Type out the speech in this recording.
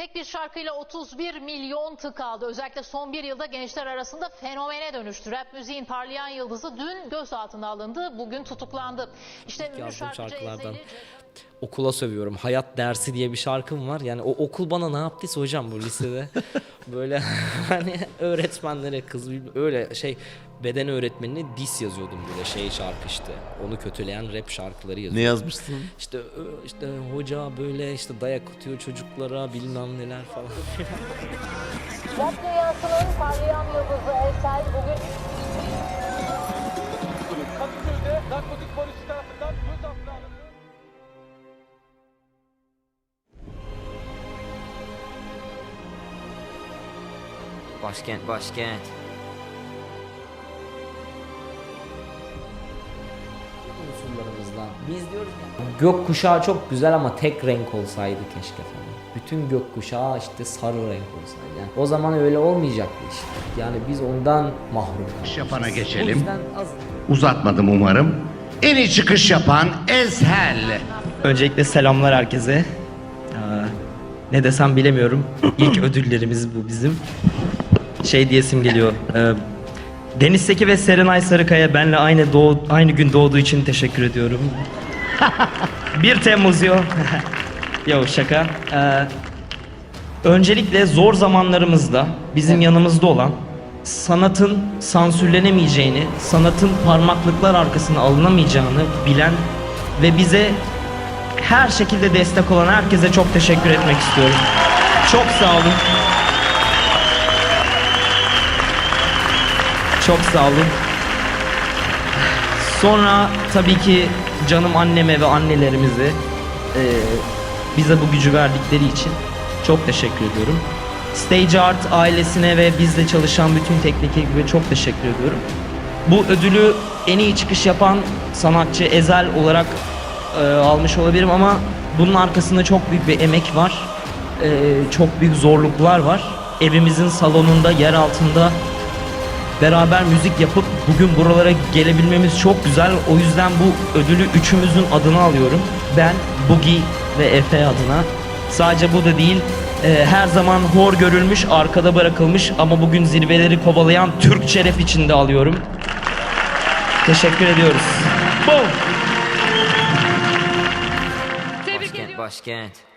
Tek bir şarkıyla 31 milyon tık aldı. Özellikle son bir yılda gençler arasında fenomene dönüştü. Rap müziğin parlayan yıldızı dün gözaltına alındı, bugün tutuklandı. İşte ünlü şarkıcı şarkılardan. Ezeli... okula sövüyorum. Hayat dersi diye bir şarkım var. Yani o okul bana ne yaptıysa hocam bu lisede. böyle hani öğretmenlere kız öyle şey beden öğretmenine dis yazıyordum böyle şey şarkı işte. Onu kötüleyen rap şarkıları Ne yazıyordum. yazmışsın? İşte işte hoca böyle işte dayak atıyor çocuklara bilmem neler falan. Rap dünyasının parlayan yıldızı Ersel bugün Başkent, başkent. unsurlarımızdan. Biz diyoruz ya. Gökkuşağı çok güzel ama tek renk olsaydı keşke falan. Bütün gökkuşağı işte sarı renk olsaydı. Yani o zaman öyle olmayacaktı işte. Yani biz ondan mahrum kalmışız. yapana geçelim. az Uzatmadım umarım. En iyi çıkış yapan Ezhel. Öncelikle selamlar herkese. Ee, ne desem bilemiyorum. İlk ödüllerimiz bu bizim. Şey diyesim geliyor. Ee, Deniz Seki ve Serenay Sarıkaya benle aynı doğ aynı gün doğduğu için teşekkür ediyorum. 1 Temmuz yo. yo şaka. Ee, öncelikle zor zamanlarımızda bizim yanımızda olan sanatın sansürlenemeyeceğini, sanatın parmaklıklar arkasına alınamayacağını bilen ve bize her şekilde destek olan herkese çok teşekkür etmek istiyorum. Çok sağ olun. Çok sağ olun. Sonra tabii ki canım anneme ve annelerimize eee, bize bu gücü verdikleri için çok teşekkür ediyorum. Stage Art ailesine ve bizle çalışan bütün teknik ekibe çok teşekkür ediyorum. Bu ödülü en iyi çıkış yapan sanatçı Ezel olarak eee, almış olabilirim ama bunun arkasında çok büyük bir emek var. Eee, çok büyük zorluklar var. Evimizin salonunda, yer altında beraber müzik yapıp bugün buralara gelebilmemiz çok güzel. O yüzden bu ödülü üçümüzün adına alıyorum. Ben, Bugi ve Efe adına. Sadece bu da değil, e, her zaman hor görülmüş, arkada bırakılmış ama bugün zirveleri kovalayan Türk şeref içinde alıyorum. Teşekkür ediyoruz. Tebrik Başkent, ediyorum. başkent.